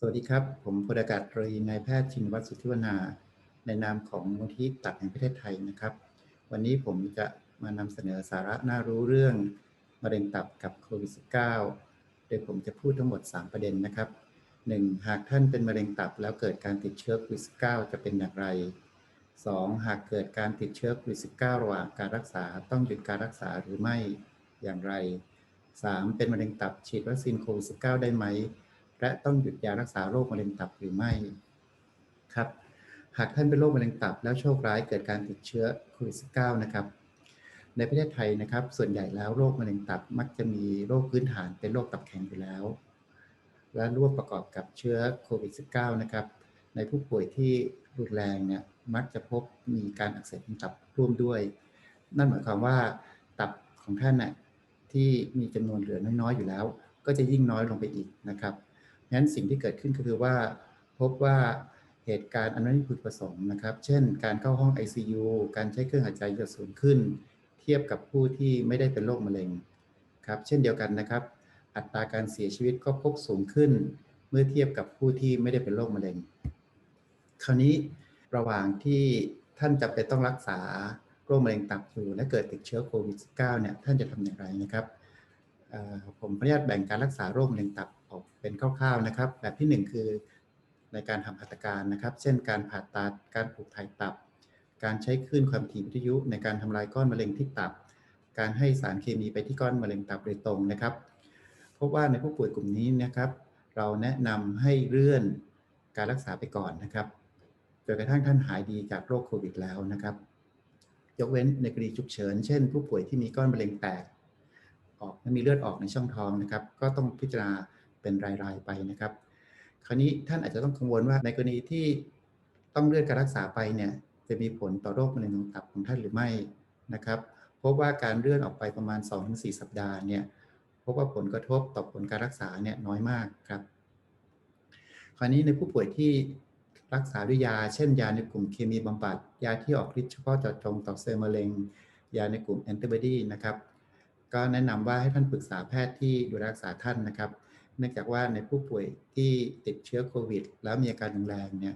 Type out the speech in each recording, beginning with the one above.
สวัสดีครับ ผมพลอากาศตรีนายแพทย์ชินวัตรสุทธิวนา ในนามของมูลที่ตัดแห่งประเทศไทยนะครับ วันนี้ผมจะมานำเสนอสาระน่ารู้เรื่องมะเร็งตับกับโควิด -19 โดยผมจะพูดทั้งหมด 3 ประเด็นนะครับ 1. หากท่านเป็นมะเร็งตับแล้วเกิดการติดเชื้อโควิด -19 จะเป็นอย่างไร 2. หากเกิดการติดเชื้อโควิด -19 ระหว่างการรักษาต้องหยุดการรักษาหรือไม่อย่างไร 3. เป็นมะเร็งตับฉีดวัคซีนโควิด -19 ได้ไหม และต้องหยุดยารักษาโรคมะเร็งตับหรือไม่ครับ หากท่านเป็นโรคมะเร็งตับแล้วโชคร้ายเกิดการติดเชื้อโควิด -19 นะครับ ในประเทศไทยนะครับ ส่วนใหญ่แล้วโรคมะเร็งตับมักจะมีโรคพื้นฐานเป็นโรคตับแข็งอยู่แล้ว และร่วมประกอบกับเชื้อโควิด -19 นะครับ ในผู้ป่วยที่รุนแรงเนี่ยมักจะพบมีการอักเสบของตับร่วมด้วย นั่นหมายความว่าตับของท่านน่ะที่มีจำนวนเหลือน้อยๆอยู่แล้ว ก็จะยิ่งน้อยลงไปอีกนะครับ งั้นสิ่งที่เกิดขึ้นก็คือว่า พบว่าเหตุการณ์อันไม่พึงประสงค์นะครับ เช่น การเข้าห้อง ICU การใช้เครื่องหายใจจะสูงขึ้น เทียบกับผู้ที่ไม่ได้เป็นโรคมะเร็งครับ เช่นเดียวกันนะครับ อัตราการเสียชีวิตก็พบสูงขึ้น เมื่อเทียบกับผู้ที่ไม่ได้เป็นโรคมะเร็ง คราวนี้ระหว่างที่ท่านจะไปต้องรักษาโรคมะเร็งตับอยู่และเกิดติดเชื้อโควิด -19 เนี่ยท่านจะทำอย่างไรนะครับผมขออนุญาตแบ่งการรักษาโรคมะเร็งตับ ออกเป็นคร่าวๆนะครับ แบบที่ 1 คือในการทำหัตถการนะครับ เช่นการผ่าตัดการปลูกถ่ายตับ การใช้คลื่นความถี่วิทยุ ในการทำลายก้อนมะเร็งที่ตับ การให้สารเคมีไปที่ก้อนมะเร็งตับโดยตรงนะครับพบว่าในผู้ป่วยกลุ่มนี้นะครับ เราแนะนำให้เลื่อนการรักษาไปก่อนนะครับจนกระทั่งท่านหายดีจากโรคโควิดแล้วนะครับ ยกเว้นในกรณีฉุกเฉิน เช่น ผู้ป่วยที่มีก้อนมะเร็งแตก ออกและมีเลือดออกในช่องท้องนะครับ ก็ต้องพิจารณา เป็นรายๆไปนะครับ คราวนี้ท่านอาจจะต้องกังวลว่าในกรณีที่ต้องเลื่อนการรักษาไปเนี่ยจะมีผลต่อโรคมะเร็งของตับของท่านหรือไม่นะครับพบว่าการเลื่อนออกไปประมาณ 2-4 สัปดาห์เนี่ยพบว่าผลกระทบต่อผลการรักษาเนี่ยน้อยมากครับ คราวนี้ในผู้ป่วยที่รักษาด้วยยา เช่นยาในกลุ่มเคมีบำบัด ยาที่ออกฤทธิ์เฉพาะเจาะจงต่อเซลล์มะเร็ง ยาในกลุ่มแอนติบอดีนะครับ ก็แนะนำว่าให้ท่านปรึกษาแพทย์ที่ดูแลรักษาท่านนะครับ เนื่องจากว่าในผู้ป่วยที่ติดเชื้อโควิด แล้วมีอาการรุนแรงเนี่ย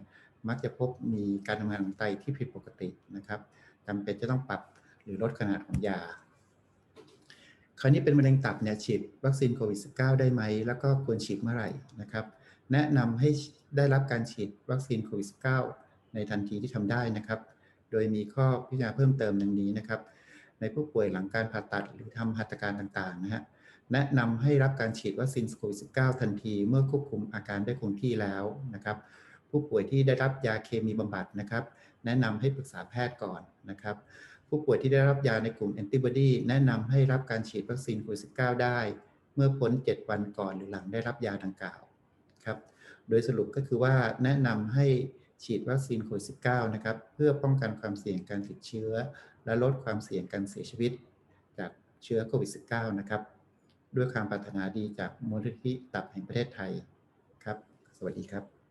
มักจะพบมีการทำงานของไตที่ผิดปกตินะครับจำเป็นจะต้องปรับหรือลดขนาดของยา คราวนี้เป็นมะเร็งตับเนี่ยฉีดวัคซีนโควิด -19 ได้ไหม แล้วก็ควรฉีดเมื่อไหร่นะครับ แนะนำให้ได้รับการฉีดวัคซีนโควิด -19 ในทันทีที่ทำได้นะครับ โดยมีข้อพิจารณาเพิ่มเติมดังนี้นะครับ ในผู้ป่วยหลังการผ่าตัดหรือทำหัตถการต่างๆนะฮะ แนะนำให้รับการฉีดวัคซีนโควิด -19 ทันที เมื่อควบคุมอาการได้คงที่แล้วนะครับ ผู้ป่วยที่ได้รับยาเคมีบำบัดนะครับ แนะนำให้ปรึกษาแพทย์ก่อนนะครับ ผู้ป่วยที่ได้รับยาในกลุ่มแอนติบอดีแนะนำให้รับการฉีดวัคซีนโควิด -19 ได้ เมื่อพ้น 7 วันก่อนหรือหลังได้รับยาดังกล่าวครับ โดยสรุปก็คือว่าแนะนำให้ฉีดวัคซีนโควิด -19 นะครับ เพื่อป้องกันความเสี่ยงการติดเชื้อ และลดความเสี่ยงการเสียชีวิต จากเชื้อโควิด -19 นะครับ ด้วยความปรารถนาดีจากมูลนิธิตับแห่งประเทศไทยครับ สวัสดีครับ